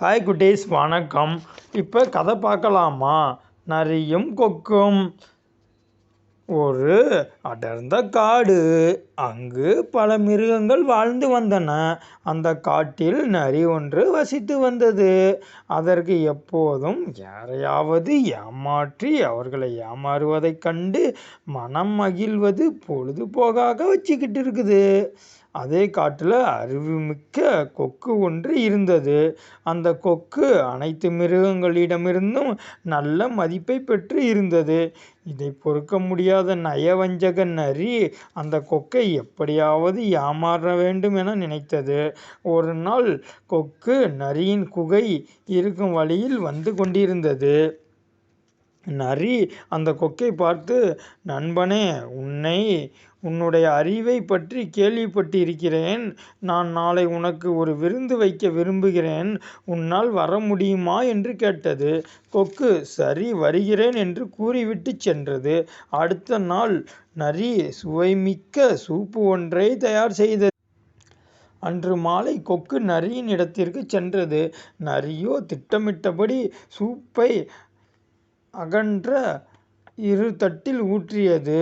Hi குட்டீஸ் வணக்கம். இப்போ கதை பார்க்கலாமா? நரியும் கொக்கும். ஒரு அடர்ந்த காடு. அங்கு பல மிருகங்கள் வாழ்ந்து வந்தன. அந்த காட்டில் நரி ஒன்று வசித்து வந்தது. அதற்கு எப்போதும் யாரையாவது ஏமாற்றி அவர்களை ஏமாறுவதைக் கண்டு மனம் மகிழ்வது பொழுதுபோக்காக வச்சுக்கிட்டு இருக்குது. அதே காட்டில் அறிவுமிக்க கொக்கு ஒன்று இருந்தது. அந்த கொக்கு அனைத்து மிருகங்களிடமிருந்தும் நல்ல மதிப்பை பெற்று இருந்தது. இதை பொறுக்க முடியாத நயவஞ்சக நரி அந்த கொக்கை எப்படியாவது ஏமாற வேண்டும் என நினைத்தது. ஒரு நாள் கொக்கு நரியின் குகை இருக்கும் வழியில் வந்து கொண்டிருந்தது. நரி அந்த கொக்கை பார்த்து நண்பனே உன்னை உன்னுடைய அறிவை பற்றி கேள்விப்பட்டிருக்கிறேன். நான் நாளை உனக்கு ஒரு விருந்து வைக்க விரும்புகிறேன். உன்னால் வர முடியுமா? என்று கேட்டது. கொக்கு சரி வருகிறேன் என்று கூறிவிட்டு சென்றது. அடுத்த நாள் நரி சுவைமிக்க சூப்பு ஒன்றை தயார் செய்தது. அன்று மாலை கொக்கு நரியின் இடத்திற்கு சென்றது. நரியோ திட்டமிட்டபடி சூப்பை அகன்ற இரு தட்டில் ஊற்றியது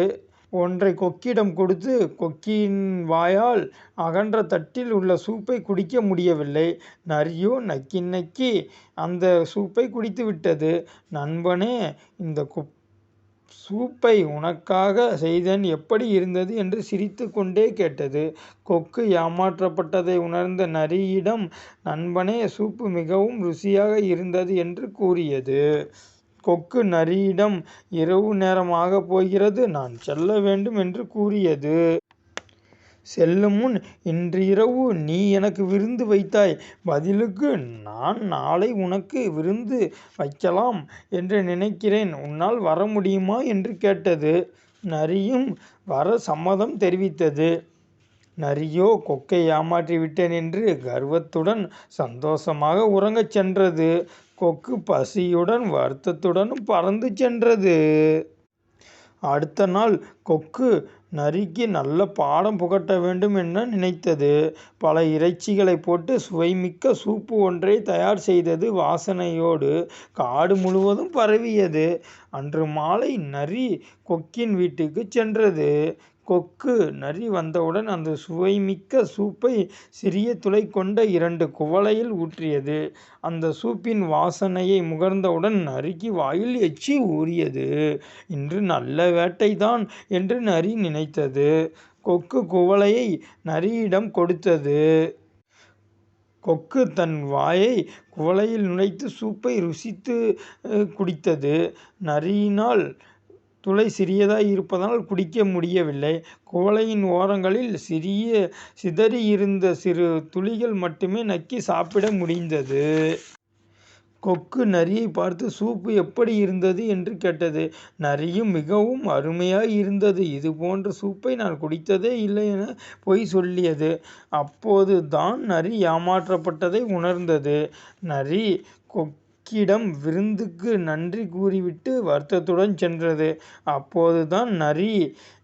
ஒன்றை கொக்கிடம் கொடுத்து கொக்கியின் வாயால் அகன்ற தட்டில் உள்ள சூப்பை குடிக்க முடியவில்லை. நரியோ நக்கி நக்கி அந்த சூப்பை குடித்துவிட்டது. நண்பனே இந்த சூப்பை உனக்காக செய்தேன் எப்படி இருந்தது? என்று சிரித்து கொண்டே கேட்டது. கொக்கு ஏமாற்றப்பட்டதை உணர்ந்த நரியிடம் நண்பனே சூப்பு மிகவும் ருசியாக இருந்தது என்று கூறியது. கொக்கு நரியிடம் இரவு நேரமாகப் போகிறது நான் செல்ல வேண்டும் என்று கூறியது. செல்லும் முன் இன்றிரவு நீ எனக்கு விருந்து வைத்தாய். பதிலுக்கு நான் நாளை உனக்கு விருந்து வைக்கலாம் என்று நினைக்கிறேன். உன்னால் வர முடியுமா? என்று கேட்டது. நரியும் வர சம்மதம் தெரிவித்தது. நரியோ கொக்கை ஏமாற்றி விட்டேன் என்று கர்வத்துடன் சந்தோஷமாக உறங்கச் சென்றது. கொக்கு பசியுடன் வருத்தத்துடனும் பறந்து சென்றது. அடுத்த நாள் கொக்கு நரிக்கு நல்ல பாடம் புகட்ட வேண்டும் என நினைத்தது. பல இறைச்சிகளைப் போட்டு சுவைமிக்க சூப்பு ஒன்றை தயார் செய்தது. வாசனையோடு காடு முழுவதும் பரவியது. அன்று மாலை நரி கொக்கின் வீட்டுக்கு சென்றது. கொக்கு நரி வந்தவுடன் அந்த சுவைமிக்க சூப்பை சிறிய துளை கொண்ட இரண்டு குவளையில் ஊற்றியது. அந்த சூப்பின் வாசனையை முகர்ந்தவுடன் நரிக்கு வாயில் எச்சி ஊறியது. இன்று நல்ல வேட்டைதான் என்று நரி நினைத்தது. கொக்கு குவளையை நரியிடம் கொடுத்தது. கொக்கு தன் வாயை குவளையில் நுழைத்து சூப்பை ருசித்து குடித்தது. நரியினால் துளை சிறியதாய் இருப்பதால் குடிக்க முடியவில்லை. குவளையின் ஓரங்களில் சிறிய சிதறியிருந்த சிறு துளிகள் மட்டுமே நக்கி சாப்பிட முடிந்தது. கொக்கு நரியை பார்த்து சூப்பு எப்படி இருந்தது? என்று கேட்டது. நரியும் மிகவும் அருமையாக இருந்தது. இது போன்ற சூப்பை நான் குடித்ததே இல்லை என பொய் சொல்லியது. அப்போது தான் நரி ஏமாற்றப்பட்டதை உணர்ந்தது. நரி கொக்கிடம் விருந்துக்கு நன்றி கூறிவிட்டு வருத்தத்துடன் சென்றது. அப்போதுதான் நரி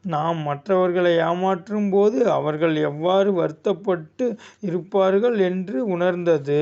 நாம் மற்றவர்களை ஏமாற்றும் போது அவர்கள் எவ்வாறு வருத்தப்பட்டு இருப்பார்கள் என்று உணர்ந்தது.